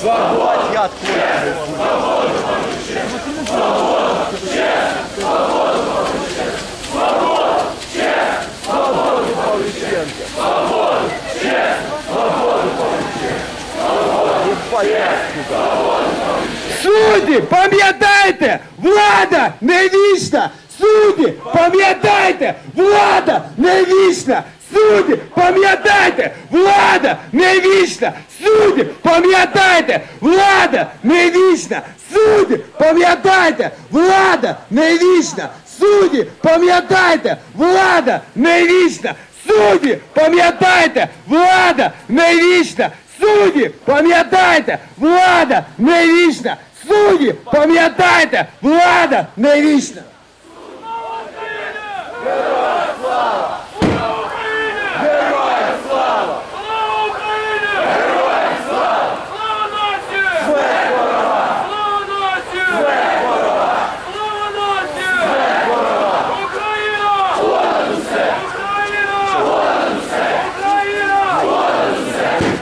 Свобода! Судьи, Свобода! Свобода! Пам'ятайте, влада не вічна! Судді, пам'ятайте, влада не вічна! Судді, пам'ятайте, влада не вічна! Судді, пам'ятайте, влада не вічна! Судді, пам'ятайте, влада не вічна! Судді, пам'ятайте, влада не вічна! Судді, пам'ятайте, влада не вічна! Судді, пам'ятайте, влада не вічна! Судді, пам'ятайте, влада не вічна!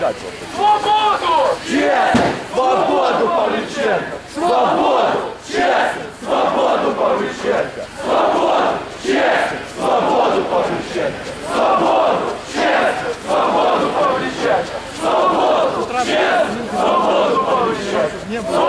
качал. Свободу! Честь! Свободу, Павличенко! Свободу! Честь! Свободу, Павличенко! Свободу! Честь! Свободу, Павличенко! Свободу! Честь! Свободу, Павличенко! Свободу! Честь! Свободу, Павличенко! Свободу!